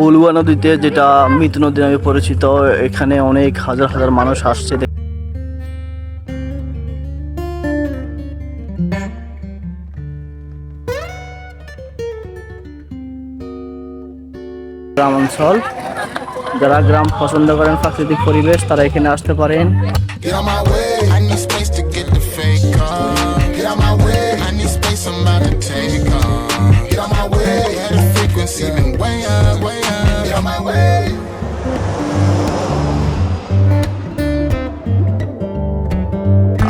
বলুয়া নদীতে যেটা মৃত নদী নামে পরিচিত, এখানে অনেক হাজার হাজার মানুষ আসছে গ্রামাঞ্চল। যারা গ্রাম পছন্দ করেন প্রাকৃতিক পরিবেশ, তারা এখানে আসতে পারেন।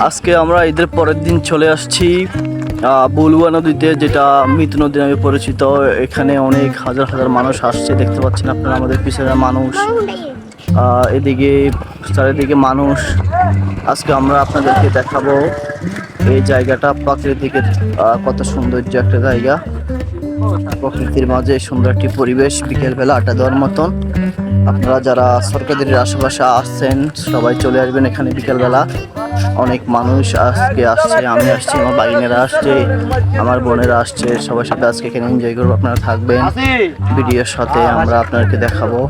আজকে আমরা ঈদের পরের দিন চলে আসছি বলুয়া নদীতে যেটা মৃত নদী নামে পরিচিত। এখানে অনেক হাজার হাজার মানুষ আসছে, দেখতে পাচ্ছেন আপনারা আমাদের পিছনে মানুষ। এদিকে, চারিদিকে মানুষ। আজকে আমরা আপনাদেরকে দেখাবো এই জায়গাটা, প্রাকৃতিকের কত সৌন্দর্য একটা জায়গা। প্রকৃতির মাঝে সুন্দর একটি পরিবেশ, বিকেলবেলা আড্ডা দেওয়ার মতন। আপনারা যারা সরকারের আশেপাশে আসছেন, সবাই চলে আসবেন এখানে বিকেলবেলা। অনেক মানুষ আজকে আসছে আমি আসছি আমার বাগিনেরা আসছে আমার বোনেরা আসছে সবার সাথে আজকে এখানে এনজয় করব আপনারা থাকবেন। ভিডিওর সাথে আমরা আপনাদেরকে দেখাবো।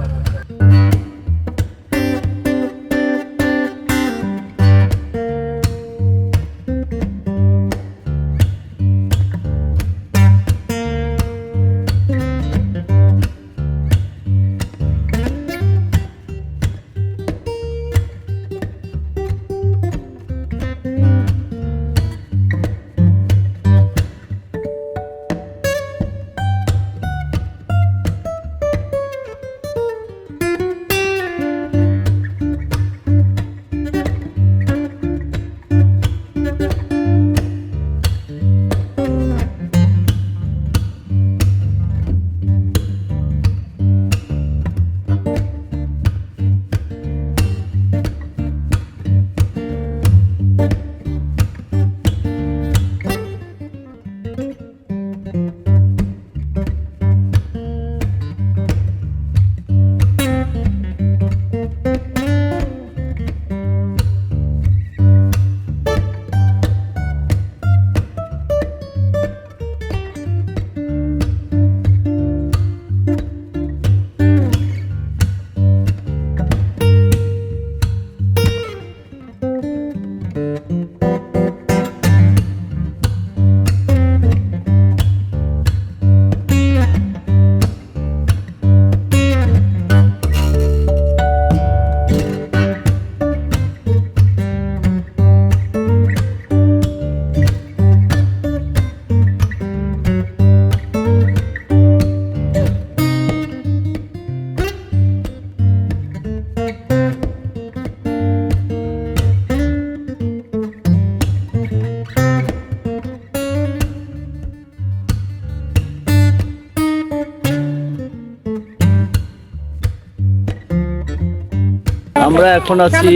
আমরা এখন আছি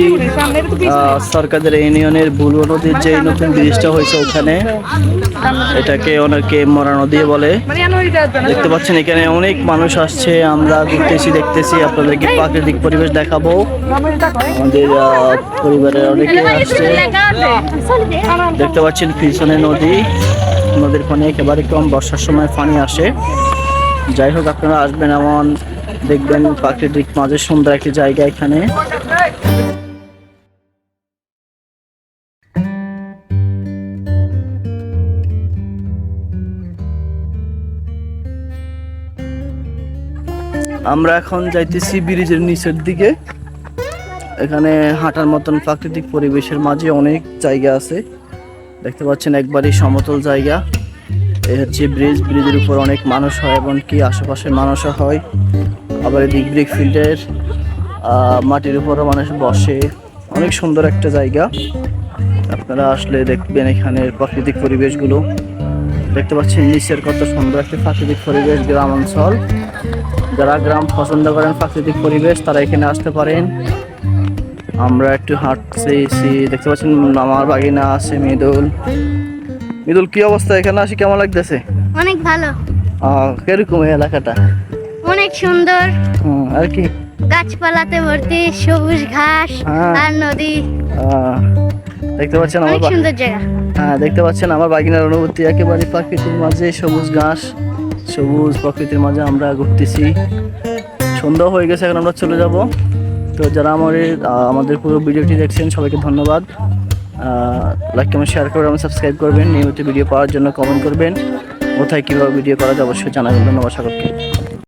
সরকারের ইউনিয়নের বুলুয়া নদীর যে নতুন ব্রিজটা হয়েছে ওখানে, এটাকে অনেকে মরা নদী বলে। দেখতে পাচ্ছেন এখানে অনেক মানুষ আসছে, আমরা ঘুরতেছি, দেখতেছি, আপনাদেরকে প্রাকৃতিক পরিবেশ দেখাবো। আমাদের পরিবারের অনেকে আসছে। দেখতে পাচ্ছেন পিছনে নদী, নদীর পানি একেবারে কম, বর্ষার সময় পানি আসে। যাই হোক, আপনারা আসবেন এমন দেখবেন প্রাকৃতিক মাঝে সুন্দর একটি জায়গা এখানে। আমরা এখন যাইতেছি ব্রিজের নিচের দিকে। এখানে হাঁটার মতন প্রাকৃতিক পরিবেশের মাঝে অনেক জায়গা আছে। দেখতে পাচ্ছেন একবারই সমতল জায়গা। এই হচ্ছে ব্রিজ, ব্রিজের উপর অনেক মানুষ হয় এবং কি আশেপাশের মানুষও হয়। আবার এদিক ব্রিক ফিল্ডের মাটির উপরও মানুষ বসে। অনেক সুন্দর একটা জায়গা। আপনারা আসলে দেখবেন এখানের প্রাকৃতিক পরিবেশগুলো। দেখতে পাচ্ছেন নিচের কত সুন্দর একটা প্রাকৃতিক পরিবেশ গ্রাম অঞ্চল যারা গ্রাম পছন্দ করেন প্রাকৃতিক পরিবেশ তারা এখানে আসতে পারেন। আমরা একটু হাঁটছি দেখতে পাচ্ছেন আমার বাগিনা আছে মৃদুল। মৃদুল কি অবস্থা এখানে? আসি কেমন লাগতেছে? অনেক ভালো। আহ, কীরকম এই এলাকাটা? অনেক সুন্দর। আর কি? গাছপালাতে ভর্তি সবুজ ঘাস হ্যাঁ। আর নদী। দেখতে পাচ্ছেন আমার সুন্দর জায়গা। হ্যাঁ দেখতে পাচ্ছেন আমার বাগিনার অনুভূতি একেবারে প্রাকৃতিক মাঝে সবুজ ঘাস সবুজ প্রকৃতির মাঝে আমরা ঘুরতেছি। সন্ধ্যা হয়ে গেছে এখন আমরা চলে যাব। তো যারা আমাদের আহ, আমাদের পুরো ভিডিওটি দেখছেন সবাইকে ধন্যবাদ। লাইক কমেন্ট শেয়ার করে এবং সাবস্ক্রাইব করবেন। নিয়মিত ভিডিও পাওয়ার জন্য কমেন্ট করবেন। কোথায় কীভাবে ভিডিও করা যায় অবশ্যই জানাবেন। ধন্যবাদ সকলকে।